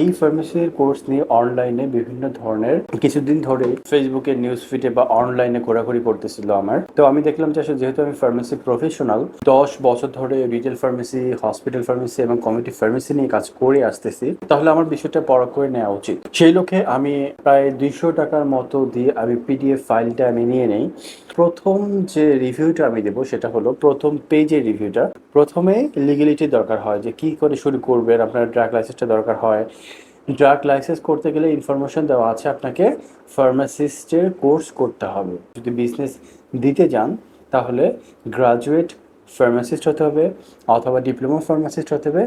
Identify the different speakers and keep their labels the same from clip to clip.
Speaker 1: এই ফার্মেসির কোর্স নিয়ে অনলাইনে বিভিন্ন ধরনের কিছুদিন ধরে ফেসবুকে নিউজ ফিডে বা অনলাইনে ঘোরাঘুরি করতেছিল আমার। তো আমি দেখলাম যে আসলে যেহেতু আমি ফার্মেসি প্রফেশনাল দশ বছর ধরে রিটেল ফার্মেসি হসপিটাল ফার্মেসি এবং কমিউনিটি ফার্মেসি নিয়ে কাজ করে আসতেছি, তাহলে আমার বিষয়টা পড়া করে নেওয়া উচিত। সেই লক্ষ্যে আমি প্রায় দুইশো টাকার মতো দিয়ে আমি পিডিএফ ফাইলটা আমি নিয়ে নেই। প্রথম যে রিভিউটা আমি দেবো সেটা হলো প্রথম পেজের রিভিউটা প্রথমে লিগেলিটি দরকার হয় যে কি করে শুরু করবেন, আপনার ড্রাগ লাইসেন্সটা দরকার হয় ড্রাগ লাইসেন্স করতে গেলে ইনফরমেশন দেওয়া আছে, আপনাকে ফার্মাসিস্টের কোর্স করতে হবে। যদি বিজনেস দিতে যান, তাহলে গ্রাজুয়েট ফার্মাসিস্ট হতে হবে, অথবা ডিপ্লোমা ফার্মাসিস্ট হতে হবে,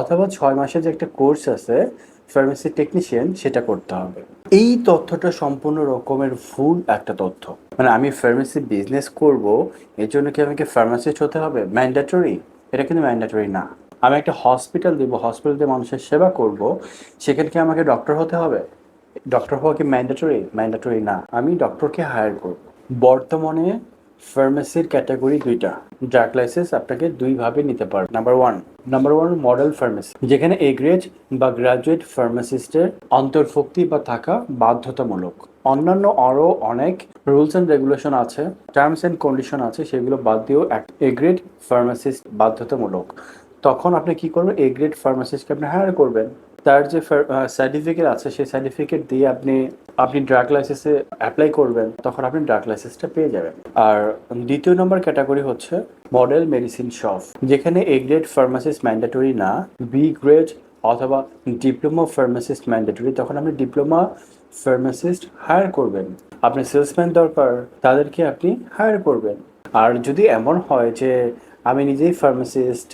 Speaker 1: অথবা ছয় মাসের যে একটা কোর্স আছে ফার্মেসি টেকনিশিয়ান সেটা করতে হবে। এই তথ্যটা সম্পূর্ণ রকমের ভুল একটা তথ্য। মানে আমি ফার্মেসি বিজনেস করব, এর জন্য কি আমাকে ফার্মাসিস্ট হতে হবে? ম্যান্ডেটরি এটা কিন্তু ম্যান্ডেটরি না। আমি একটা হসপিটাল দিব হসপিটাল মানুষের সেবা করব সেখানে কি আমাকে ডক্টর হতে হবে? ডক্টর হওয়া কি ম্যান্ডেটরি ম্যান্ডেটরি না। আমি ডক্টরকে হায়ার করব। বর্তমানে ফার্মেসির ক্যাটাগরি দুইটা। ড্রাগ লাইসেন্স আপনাকে দুইভাবে নিতে পারবে। Number one number one model pharmacy যেখানে এ গ্রেড বা গ্রাজুয়েট ফার্মাসিস্টের অন্তর্ভুক্তি বা থাকা বাধ্যতামূলক। অন্যান্য আরও অনেক রুলস অ্যান্ড রেগুলেশন আছে টার্মস অ্যান্ড কন্ডিশন আছে, সেগুলো বাদ দিয়েও এ গ্রেড ফার্মাসিস্ট বাধ্যতামূলক। তখন আপনি কি করবেন? এ গ্রেড ফার্মাসিস্টকে আপনি হায়ার করবেন। তার যে সার্টিফিকেট আছে, সেই সার্টিফিকেট দিয়ে আপনি আপনি ড্রাগ লাইসেন্সে অ্যাপ্লাই করবেন, তখন আপনি ড্রাগ লাইসেন্সটা পেয়ে যাবেন। আর দ্বিতীয় নম্বর ক্যাটাগরি হচ্ছে মডেল মেডিসিন শপ যেখানে এ গ্রেড ফার্মাসিস্ট ম্যান্ডেটরি না বি গ্রেড অথবা ডিপ্লোমা ফার্মাসিস্ট ম্যান্ডেটরি তখন আপনি ডিপ্লোমা ফার্মাসিস্ট হায়ার করবেন। আপনি সেলসম্যান দরকার, তাদেরকে আপনি হায়ার করবেন। আর যদি এমন হয় যে, আমি নিজেই ফার্মাসিস্ট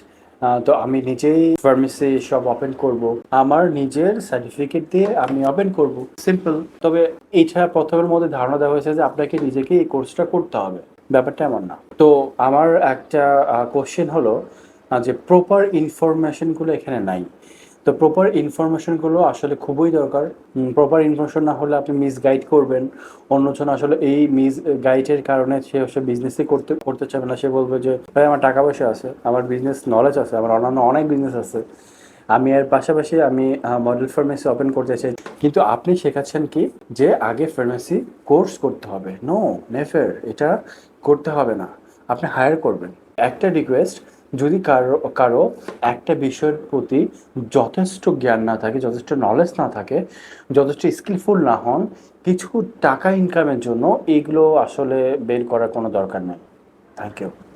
Speaker 1: তো আমি নিজেই ফার্মেসি সব ওপেন করব। আমার নিজের সার্টিফিকেট দিয়ে আমি ওপেন করব। সিম্পল তবে এইটা প্রথমের মধ্যে ধারণা দেওয়া হয়েছে যে আপনাকে নিজেকে এই কোর্সটা করতে হবে। ব্যাপারটা এমন না। তো আমার একটা কোশ্চেন হলো যে প্রপার ইনফরমেশনগুলো এখানে নাই। তো প্রপার ইনফরমেশনগুলো আসলে খুবই দরকার। প্রপার ইনফরমেশন না হলে আপনি মিস গাইড করবেন। অন্যজন আসলে এই মিস গাইডের কারণে সে হচ্ছে বিজনেসই করতে করতে চাবে না। সে বলবে যে, ভাই, আমার টাকা পয়সা আছে, আমার বিজনেস নলেজ আছে, আমার অন্যান্য অনেক বিজনেস আছে। আমি এর পাশাপাশি আমি মডেল ফার্মেসি ওপেন করতে চাই। কিন্তু আপনি শেখাচ্ছেন কি? যে আগে ফার্মেসি কোর্স করতে হবে। নো নেফের এটা করতে হবে না। আপনি হায়ার করবেন। একটা রিকোয়েস্ট যদি কারও কারও একটা বিষয়ের প্রতি যথেষ্ট জ্ঞান না থাকে, যথেষ্ট নলেজ না থাকে, যথেষ্ট স্কিলফুল না হন, কিছু টাকা ইনকামের জন্য এগুলো আসলে বের করার কোনো দরকার নেই। Thank you